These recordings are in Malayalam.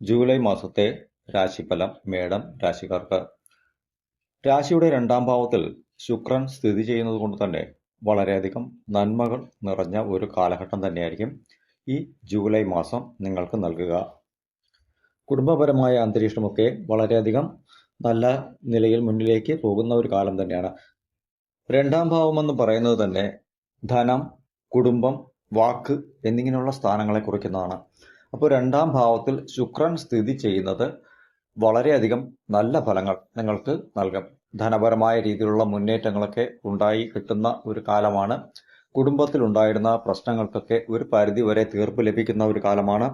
ജൂലൈ മാസത്തെ രാശിഫലം മേടം രാശിക്കാർക്ക്. രാശിയുടെ രണ്ടാം ഭാവത്തിൽ ശുക്രൻ സ്ഥിതി ചെയ്യുന്നത് കൊണ്ട് തന്നെ വളരെയധികം നന്മകൾ നിറഞ്ഞ ഒരു കാലഘട്ടം തന്നെയായിരിക്കും ഈ ജൂലൈ മാസം നിങ്ങൾക്ക് നൽകുക. കുടുംബപരമായ അന്തരീക്ഷമൊക്കെ വളരെയധികം നല്ല നിലയിൽ മുന്നിലേക്ക് പോകുന്ന ഒരു കാലം തന്നെയാണ്. രണ്ടാം ഭാവമെന്ന് പറയുന്നത് തന്നെ ധനം കുടുംബം വാക്ക് എന്നിങ്ങനെയുള്ള സ്ഥാനങ്ങളെ കുറിക്കുന്നതാണ്. അപ്പോൾ രണ്ടാം ഭാവത്തിൽ ശുക്രൻ സ്ഥിതി ചെയ്യുന്നത് വളരെയധികം നല്ല ഫലങ്ങൾ നിങ്ങൾക്ക് നൽകും. ധനപരമായ രീതിയിലുള്ള മുന്നേറ്റങ്ങളൊക്കെ ഉണ്ടായി കിട്ടുന്ന ഒരു കാലമാണ്. കുടുംബത്തിൽ ഉണ്ടായിരുന്ന പ്രശ്നങ്ങൾക്കൊക്കെ ഒരു പരിധി വരെ തീർപ്പ് ലഭിക്കുന്ന ഒരു കാലമാണ്.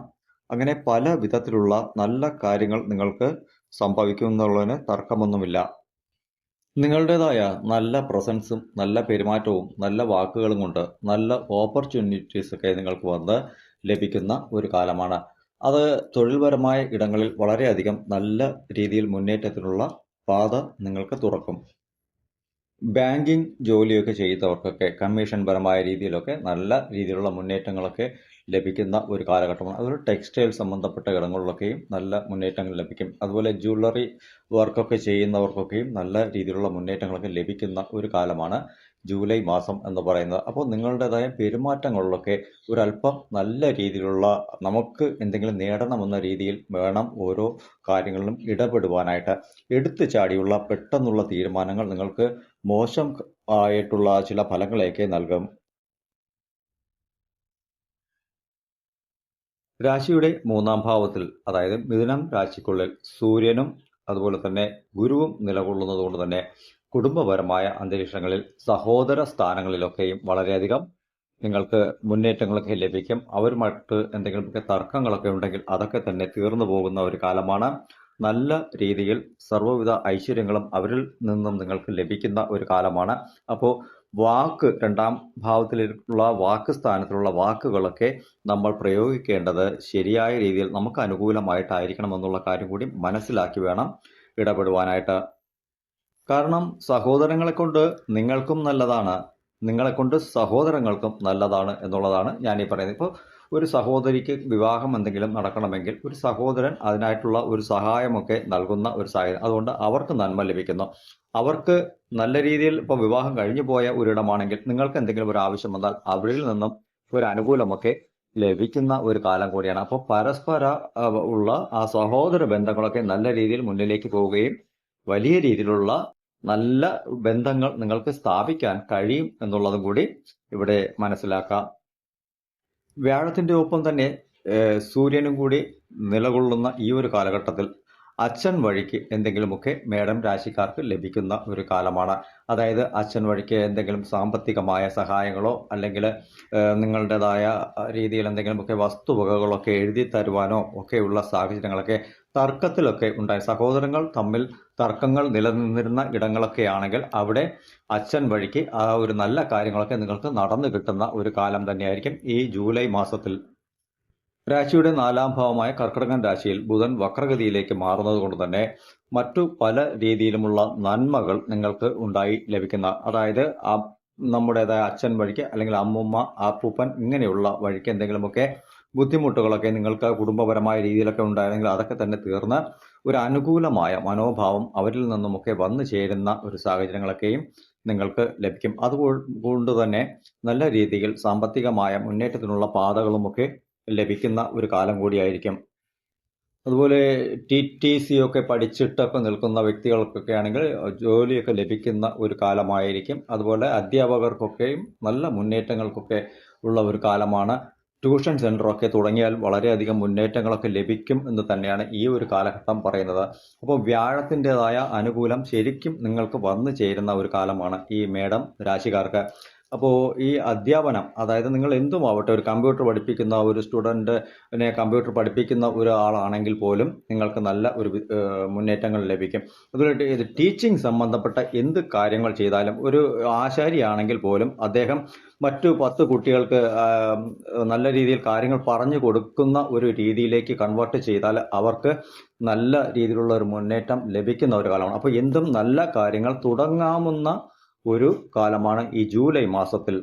അങ്ങനെ പല വിധത്തിലുള്ള നല്ല കാര്യങ്ങൾ നിങ്ങൾക്ക് സംഭവിക്കുമെന്നുള്ളതിന് തർക്കമൊന്നുമില്ല. നിങ്ങളുടേതായ നല്ല പ്രസൻസും നല്ല പെരുമാറ്റവും നല്ല വാക്കുകളും കൊണ്ട് നല്ല ഓപ്പർച്യൂണിറ്റീസ് ഒക്കെ നിങ്ങൾക്ക് വന്ന് ലഭിക്കുന്ന ഒരു കാലമാണ്. അത് തൊഴിൽപരമായ ഇടങ്ങളിൽ വളരെയധികം നല്ല രീതിയിൽ മുന്നേറ്റത്തിനുള്ള പാത നിങ്ങൾക്ക് തുറക്കും. ബാങ്കിങ് ജോലിയൊക്കെ ചെയ്തവർക്കൊക്കെ കമ്മീഷൻ പരമായ രീതിയിലൊക്കെ നല്ല രീതിയിലുള്ള മുന്നേറ്റങ്ങളൊക്കെ ലഭിക്കുന്ന ഒരു കാലഘട്ടമാണ്. അതുപോലെ ടെക്സ്റ്റൈൽ സംബന്ധപ്പെട്ട ഇടങ്ങളിലൊക്കെയും നല്ല മുന്നേറ്റങ്ങൾ ലഭിക്കും. അതുപോലെ ജ്വല്ലറി വർക്കൊക്കെ ചെയ്യുന്നവർക്കൊക്കെയും നല്ല രീതിയിലുള്ള മുന്നേറ്റങ്ങളൊക്കെ ലഭിക്കുന്ന ഒരു കാലമാണ് ജൂലൈ മാസം എന്ന് പറയുന്നത്. അപ്പോൾ നിങ്ങളുടേതായ പെരുമാറ്റങ്ങളിലൊക്കെ ഒരല്പം നല്ല രീതിയിലുള്ള നമുക്ക് എന്തെങ്കിലും നേടണമെന്ന രീതിയിൽ വേണം ഓരോ കാര്യങ്ങളിലും ഇടപെടുവാനായിട്ട്. എടുത്തു ചാടിയുള്ള പെട്ടെന്നുള്ള തീരുമാനങ്ങൾ നിങ്ങൾക്ക് മോശം ആയിട്ടുള്ള ചില ഫലങ്ങളെയൊക്കെ നൽകും. രാശിയുടെ മൂന്നാം ഭാവത്തിൽ അതായത് മിഥുനം രാശിക്കുള്ളിൽ സൂര്യനും അതുപോലെ തന്നെ ഗുരുവും നിലകൊള്ളുന്നത് കൊണ്ട് തന്നെ കുടുംബപരമായ അന്തരീക്ഷങ്ങളിൽ സഹോദര സ്ഥാനങ്ങളിലൊക്കെയും വളരെയധികം നിങ്ങൾക്ക് മുന്നേറ്റങ്ങളൊക്കെ ലഭിക്കും. അവരുമായിട്ട് എന്തെങ്കിലുമൊക്കെ തർക്കങ്ങളൊക്കെ ഉണ്ടെങ്കിൽ അതൊക്കെ തന്നെ തീർന്നു പോകുന്ന ഒരു കാലമാണ്. നല്ല രീതിയിൽ സർവവിധ ഐശ്വര്യങ്ങളും അവരിൽ നിന്നും നിങ്ങൾക്ക് ലഭിക്കുന്ന ഒരു കാലമാണ്. അപ്പോൾ വാക്ക് രണ്ടാം ഭാവത്തിലുള്ള വാക്ക് സ്ഥാനത്തിലുള്ള വാക്കുകളൊക്കെ നമ്മൾ പ്രയോഗിക്കേണ്ടത് ശരിയായ രീതിയിൽ നമുക്ക് അനുകൂലമായിട്ടായിരിക്കണം എന്നുള്ള കാര്യം കൂടി മനസ്സിലാക്കി വേണം ഇടപെടുവാനായിട്ട്. കാരണം സഹോദരങ്ങളെ കൊണ്ട് നിങ്ങൾക്കും നല്ലതാണ്. നിങ്ങളെ കൊണ്ട് സഹോദരങ്ങൾക്കും നല്ലതാണ് എന്നുള്ളതാണ് ഞാൻ ഈ പറയുന്നത്. ഇപ്പോൾ ഒരു സഹോദരിക്ക് വിവാഹം എന്തെങ്കിലും നടക്കണമെങ്കിൽ ഒരു സഹോദരൻ അതിനായിട്ടുള്ള ഒരു സഹായമൊക്കെ നൽകുന്ന ഒരു സാഹചര്യം. അതുകൊണ്ട് അവർക്ക് നന്മ ലഭിക്കുന്നു. അവർക്ക് നല്ല രീതിയിൽ ഇപ്പോൾ വിവാഹം കഴിഞ്ഞു പോയ ഒരിടമാണെങ്കിൽ നിങ്ങൾക്ക് എന്തെങ്കിലും ഒരു ആവശ്യം വന്നാൽ അവരിൽ നിന്നും ഒരു അനുകൂലമൊക്കെ ലഭിക്കുന്ന ഒരു കാലം കൂടിയാണ്. അപ്പോൾ പരസ്പര ഉള്ള ആ സഹോദര ബന്ധങ്ങളൊക്കെ നല്ല രീതിയിൽ മുന്നിലേക്ക് പോവുകയും വലിയ രീതിയിലുള്ള നല്ല ബന്ധങ്ങൾ നിങ്ങൾക്ക് സ്ഥാപിക്കാൻ കഴിയും എന്നുള്ളതും കൂടി ഇവിടെ മനസ്സിലാക്കാം. വ്യാഴത്തിന്റെ ഒപ്പം തന്നെ സൂര്യനും കൂടി നിലകൊള്ളുന്ന ഈ ഒരു കാലഘട്ടത്തിൽ അച്ഛൻ വഴിക്ക് എന്തെങ്കിലുമൊക്കെ മേഡം രാശിക്കാർക്ക് ലഭിക്കുന്ന ഒരു കാലമാണ്. അതായത് അച്ഛൻ വഴിക്ക് എന്തെങ്കിലും സാമ്പത്തികമായ സഹായങ്ങളോ അല്ലെങ്കിൽ നിങ്ങളുടേതായ രീതിയിൽ എന്തെങ്കിലുമൊക്കെ വസ്തുവകകളൊക്കെ എഴുതി തരുവാനോ ഒക്കെയുള്ള സാഹചര്യങ്ങളൊക്കെ തർക്കത്തിലൊക്കെ ഉണ്ടായി. സഹോദരങ്ങൾ തമ്മിൽ തർക്കങ്ങൾ നിലനിന്നിരുന്ന ഇടങ്ങളൊക്കെ ആണെങ്കിൽ അവിടെ അച്ഛൻ വഴിക്ക് ആ ഒരു നല്ല കാര്യങ്ങളൊക്കെ നിങ്ങൾക്ക് നടന്നു കിട്ടുന്ന ഒരു കാലം തന്നെയായിരിക്കും ഈ ജൂലൈ മാസത്തിൽ. രാശിയുടെ നാലാം ഭാവമായ കർക്കിടകൻ രാശിയിൽ ബുധൻ വക്രഗതിയിലേക്ക് മാറുന്നത് കൊണ്ട് തന്നെ മറ്റു പല രീതിയിലുമുള്ള നന്മകൾ നിങ്ങൾക്ക് ഉണ്ടായി ലഭിക്കുന്ന അതായത് നമ്മുടേതായ അച്ഛൻ വഴിക്ക് അല്ലെങ്കിൽ അമ്മുമ്മ ആപ്പൂപ്പൻ ഇങ്ങനെയുള്ള വഴിക്ക് എന്തെങ്കിലുമൊക്കെ ബുദ്ധിമുട്ടുകളൊക്കെ നിങ്ങൾക്ക് കുടുംബപരമായ രീതിയിലൊക്കെ ഉണ്ടായിരുന്നെങ്കിൽ അതൊക്കെ തന്നെ തീർന്ന് ഒരു അനുകൂലമായ മനോഭാവം അവരിൽ നിന്നുമൊക്കെ വന്നു ചേരുന്ന ഒരു സാഹചര്യങ്ങളൊക്കെയും നിങ്ങൾക്ക് ലഭിക്കും. അതുകൊണ്ട് തന്നെ നല്ല രീതിയിൽ സാമ്പത്തികമായ മുന്നേറ്റത്തിനുള്ള പാതകളുമൊക്കെ ലഭിക്കുന്ന ഒരു കാലം കൂടിയായിരിക്കും. അതുപോലെ ടി ടി സി ഒക്കെ പഠിച്ചിട്ടൊക്കെ നിൽക്കുന്ന വ്യക്തികൾക്കൊക്കെ ആണെങ്കിൽ ജോലിയൊക്കെ ലഭിക്കുന്ന ഒരു കാലമായിരിക്കും. അതുപോലെ അധ്യാപകർക്കൊക്കെയും നല്ല മുന്നേറ്റങ്ങൾക്കൊക്കെ ഉള്ള ഒരു കാലമാണ് ട്യൂഷൻ സെന്ററൊക്കെ തുടങ്ങിയാൽ വളരെയധികം മുന്നേറ്റങ്ങളൊക്കെ ലഭിക്കും എന്ന് തന്നെയാണ് ഈ ഒരു കാലഘട്ടം പറയുന്നത്. അപ്പോൾ വ്യാഴത്തിന്റെതായ അനുകൂലം ശരിക്കും നിങ്ങൾക്ക് വന്നു ചേരുന്ന ഒരു കാലമാണ് ഈ മേടം രാശിക്കാർക്ക്. അപ്പോൾ ഈ അധ്യാപനം അതായത് നിങ്ങൾ എന്തുമാവട്ടെ ഒരു കമ്പ്യൂട്ടർ പഠിപ്പിക്കുന്ന ഒരു സ്റ്റുഡന്റിനെ കമ്പ്യൂട്ടർ പഠിപ്പിക്കുന്ന ഒരാളാണെങ്കിൽ പോലും നിങ്ങൾക്ക് നല്ല ഒരു മുന്നേറ്റങ്ങൾ ലഭിക്കും. അതുപോലെ ഇത് ടീച്ചിങ് സംബന്ധപ്പെട്ട എന്ത് കാര്യങ്ങൾ ചെയ്താലും ഒരു ആശാരിയാണെങ്കിൽ പോലും അദ്ദേഹം മറ്റു പത്ത് കുട്ടികൾക്ക് നല്ല രീതിയിൽ കാര്യങ്ങൾ പറഞ്ഞു കൊടുക്കുന്ന ഒരു രീതിയിലേക്ക് കൺവേർട്ട് ചെയ്താൽ അവർക്ക് നല്ല രീതിയിലുള്ള ഒരു മുന്നേറ്റം ലഭിക്കുന്ന ഒരു കാലമാണ്. അപ്പോൾ എന്തും നല്ല കാര്യങ്ങൾ തുടങ്ങാവുന്ന ഒരു കാലമാണ് ഈ ജൂലൈ മാസത്തിൽ.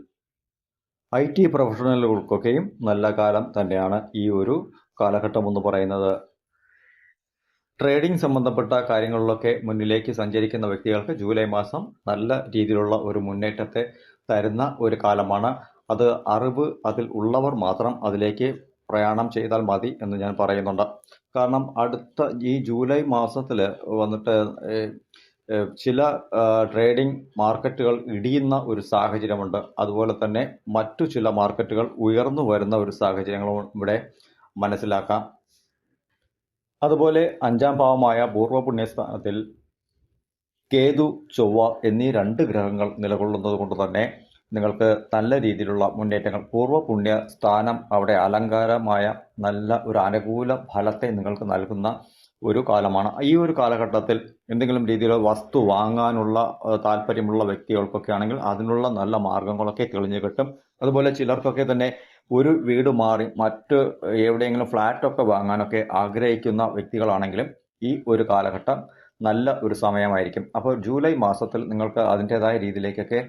ഐ ടി പ്രൊഫഷണലുകൾക്കൊക്കെയും നല്ല കാലം തന്നെയാണ് ഈ ഒരു കാലഘട്ടം എന്ന് പറയുന്നത്. ട്രേഡിംഗ് സംബന്ധപ്പെട്ട കാര്യങ്ങളിലൊക്കെ മുന്നിലേക്ക് സഞ്ചരിക്കുന്ന വ്യക്തികൾക്ക് ജൂലൈ മാസം നല്ല രീതിയിലുള്ള ഒരു മുന്നേറ്റത്തെ തരുന്ന ഒരു കാലമാണ്. അത് അറിവ് അതിൽ ഉള്ളവർ മാത്രം അതിലേക്ക് പ്രയാണം ചെയ്താൽ മതി എന്ന് ഞാൻ പറയുന്നുണ്ട്. കാരണം അടുത്ത ഈ ജൂലൈ മാസത്തിൽ വന്നിട്ട് ചില ട്രേഡിംഗ് മാർക്കറ്റുകൾ ഇടിയുന്ന ഒരു സാഹചര്യമുണ്ട്. അതുപോലെ തന്നെ മറ്റു ചില മാർക്കറ്റുകൾ ഉയർന്നു വരുന്ന ഒരു സാഹചര്യങ്ങളും ഇവിടെ മനസ്സിലാക്കാം. അതുപോലെ അഞ്ചാം ഭാവമായ പൂർവ പുണ്യസ്ഥാനത്തിൽ കേതു ചൊവ്വ എന്നീ രണ്ട് ഗ്രഹങ്ങൾ നിലകൊള്ളുന്നത് കൊണ്ട് തന്നെ നിങ്ങൾക്ക് നല്ല രീതിയിലുള്ള മുന്നേറ്റങ്ങൾ പൂർവ പുണ്യ സ്ഥാനം അവിടെ അലങ്കാരമായ നല്ല ഒരു അനുകൂല ഫലത്തെ നിങ്ങൾക്ക് നൽകുന്ന ഒരു കാലമാണ്. ഈ ഒരു കാലഘട്ടത്തിൽ എന്തെങ്കിലും രീതിയിൽ വസ്തു വാങ്ങാനുള്ള താല്പര്യമുള്ള വ്യക്തികൾക്കൊക്കെ ആണെങ്കിൽ അതിനുള്ള നല്ല മാർഗങ്ങളൊക്കെ തെളിഞ്ഞു കിട്ടും. അതുപോലെ ചിലർക്കൊക്കെ തന്നെ ഒരു വീട് മാറി മറ്റ് എവിടെയെങ്കിലും ഫ്ലാറ്റൊക്കെ വാങ്ങാനൊക്കെ ആഗ്രഹിക്കുന്ന വ്യക്തികളാണെങ്കിലും ഈ ഒരു കാലഘട്ടം നല്ല ഒരു സമയമായിരിക്കും. അപ്പോൾ ജൂലൈ മാസത്തിൽ നിങ്ങൾക്ക് അതിന്റെതായ രീതിയിലേക്കൊക്കെ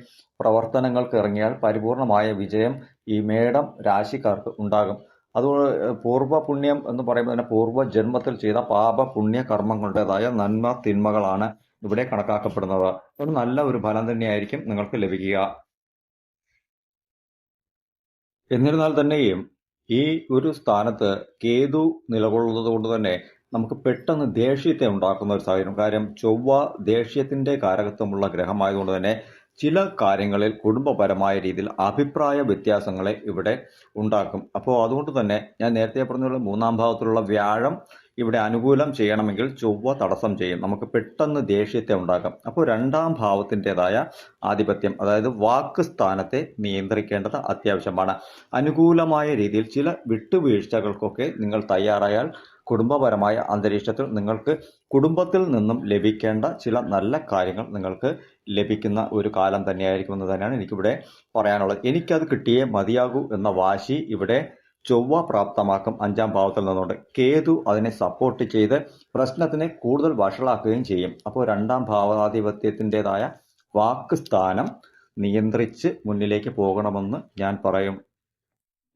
പ്രവർത്തനങ്ങൾക്ക് ഇറങ്ങിയാൽ പരിപൂർണമായ വിജയം ഈ മേടം രാശിക്കാർക്ക് ഉണ്ടാകും. അതുകൊണ്ട് പൂർവ പുണ്യം എന്ന് പറയുമ്പോൾ തന്നെ പൂർവ ജന്മത്തിൽ ചെയ്ത പാപ പുണ്യ കർമ്മങ്ങളുടേതായ നന്മ തിന്മകളാണ് ഇവിടെ കണക്കാക്കപ്പെടുന്നത്. ഒരു നല്ല ഒരു ഫലം തന്നെയായിരിക്കും നിങ്ങൾക്ക് ലഭിക്കുക. എന്നിരുന്നാൽ തന്നെയും ഈ ഒരു സ്ഥാനത്ത് കേതു നിലകൊള്ളുന്നത് കൊണ്ട് തന്നെ നമുക്ക് പെട്ടെന്ന് ദേഷ്യത്തെ ഉണ്ടാക്കുന്ന ഒരു സാഹചര്യം. കാര്യം ചൊവ്വ ദേഷ്യത്തിന്റെ കാരകത്വമുള്ള ഗ്രഹമായതുകൊണ്ട് തന്നെ ചില കാര്യങ്ങളിൽ കുടുംബപരമായ രീതിയിൽ അഭിപ്രായ വ്യത്യാസങ്ങളെ ഇവിടെ ഉണ്ടാക്കും. അപ്പോൾ അതുകൊണ്ട് തന്നെ ഞാൻ നേരത്തെ പറഞ്ഞ മൂന്നാം ഭാവത്തിലുള്ള വ്യാഴം ഇവിടെ അനുകൂലം ചെയ്യണമെങ്കിൽ ചൊവ്വ തടസ്സം ചെയ്യും. നമുക്ക് പെട്ടെന്ന് ദേഷ്യത്തെ ഉണ്ടാക്കാം. അപ്പോൾ രണ്ടാം ഭാവത്തിന്റെതായ ആധിപത്യം അതായത് വാക്ക് സ്ഥാനത്തെ നിയന്ത്രിക്കേണ്ടത് അത്യാവശ്യമാണ്. അനുകൂലമായ രീതിയിൽ ചില വിട്ടുവീഴ്ചകൾക്കൊക്കെ നിങ്ങൾ തയ്യാറായാൽ കുടുംബപരമായ അന്തരീക്ഷത്തിൽ നിങ്ങൾക്ക് കുടുംബത്തിൽ നിന്നും ലഭിക്കേണ്ട ചില നല്ല കാര്യങ്ങൾ നിങ്ങൾക്ക് ലഭിക്കുന്ന ഒരു കാലം തന്നെയായിരിക്കും എന്ന് തന്നെയാണ് എനിക്കിവിടെ പറയാനുള്ളത്. എനിക്കത് കിട്ടിയേ മതിയാകൂ എന്ന വാശി ഇവിടെ ചൊവ്വ പ്രാപ്തമാക്കും അഞ്ചാം ഭാവത്തിൽ നിന്നുകൊണ്ട്. കേതു അതിനെ സപ്പോർട്ട് ചെയ്ത് പ്രശ്നത്തിനെ കൂടുതൽ വഷളാക്കുകയും ചെയ്യും. അപ്പോൾ രണ്ടാം ഭാവാധിപത്യത്തിന്റെതായ വാക്ക് സ്ഥാനം നിയന്ത്രിച്ച് മുന്നിലേക്ക് പോകണമെന്ന് ഞാൻ പറയും.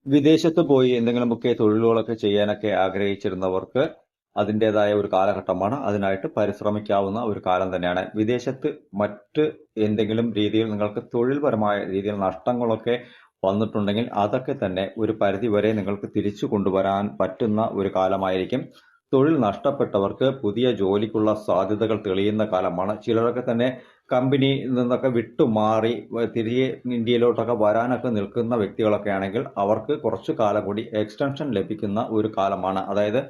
വിദേശത്ത് പോയി എന്തെങ്കിലുമൊക്കെ തൊഴിലുകളൊക്കെ ചെയ്യാനൊക്കെ ആഗ്രഹിച്ചിരുന്നവർക്ക് അതിന്റെതായ ഒരു കാലഘട്ടമാണ്. അതിനായിട്ട് പരിശ്രമിക്കാവുന്ന ഒരു കാലം തന്നെയാണ്. വിദേശത്ത് മറ്റ് എന്തെങ്കിലും രീതിയിൽ നിങ്ങൾക്ക് തൊഴിൽപരമായ രീതിയിൽ നഷ്ടങ്ങളൊക്കെ വന്നിട്ടുണ്ടെങ്കിൽ അതൊക്കെ തന്നെ ഒരു പരിധി വരെ നിങ്ങൾക്ക് തിരിച്ചു കൊണ്ടുവരാൻ പറ്റുന്ന ഒരു കാലമായിരിക്കും. തൊഴിൽ നഷ്ടപ്പെട്ടവർക്ക് പുതിയ ജോലിക്കുള്ള സാധ്യതകൾ തെളിയുന്ന കാലമാണ്. ചിലരൊക്കെ തന്നെ കമ്പനിയിൽ നിന്നൊക്കെ വിട്ടുമാറി മാറി തിരികെ ഇന്ത്യയിലോട്ടൊക്കെ വരാനൊക്കെ നിൽക്കുന്ന വ്യക്തികളൊക്കെ ആണെങ്കിൽ അവർക്ക് കുറച്ചു കാലം കൂടി എക്സ്റ്റൻഷൻ ലഭിക്കുന്ന ഒരു കാലമാണ്. അതായത്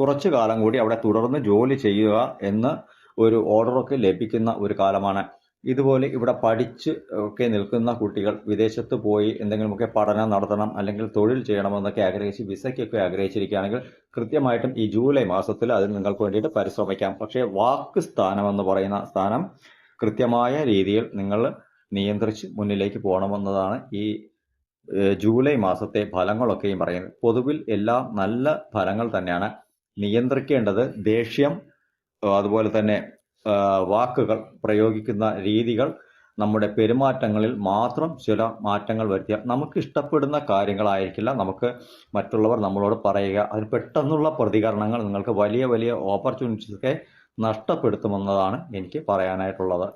കുറച്ചു കാലം കൂടി അവിടെ തുടർന്ന് ജോലി ചെയ്യുക എന്ന് ഒരു ഓർഡറൊക്കെ ലഭിക്കുന്ന ഒരു കാലമാണ്. ഇതുപോലെ ഇവിടെ പഠിച്ച് ഒക്കെ നിൽക്കുന്ന കുട്ടികൾ വിദേശത്ത് പോയി എന്തെങ്കിലുമൊക്കെ പഠനം നടത്തണം അല്ലെങ്കിൽ തൊഴിൽ ചെയ്യണമെന്നൊക്കെ ആഗ്രഹിച്ച് വിസയ്ക്കൊക്കെ ആഗ്രഹിച്ചിരിക്കുകയാണെങ്കിൽ കൃത്യമായിട്ടും ഈ ജൂലൈ മാസത്തിൽ അതിന് നിങ്ങൾക്ക് വേണ്ടിയിട്ട് പരിശ്രമിക്കാം. പക്ഷേ വാക്ക് സ്ഥാനം എന്ന് പറയുന്ന സ്ഥാനം കൃത്യമായ രീതിയിൽ നിങ്ങൾ നിയന്ത്രിച്ച് മുന്നിലേക്ക് പോകണമെന്നതാണ് ഈ ജൂലൈ മാസത്തെ ഫലങ്ങളൊക്കെയും പറയുന്നത്. പൊതുവിൽ എല്ലാം നല്ല ഫലങ്ങൾ തന്നെയാണ് നിയന്ത്രിക്കേണ്ടത്. ദേഷ്യം അതുപോലെ തന്നെ വാക്കുകൾ പ്രയോഗിക്കുന്ന രീതികൾ നമ്മുടെ പെരുമാറ്റങ്ങളിൽ മാത്രം ചില മാറ്റങ്ങൾ വരുത്തിയാൽ നമുക്ക് ഇഷ്ടപ്പെടുന്ന കാര്യങ്ങളായിരിക്കില്ല. നമുക്ക് മറ്റുള്ളവർ നമ്മളോട് പറയുക. അതിന് പെട്ടെന്നുള്ള പ്രതികരണങ്ങൾ നിങ്ങൾക്ക് വലിയ വലിയ ഓപ്പർച്യൂണിറ്റീസ് ഒക്കെ നഷ്ടപ്പെടുത്തുമെന്നതാണ് എനിക്ക് പറയാനായിട്ടുള്ളത്.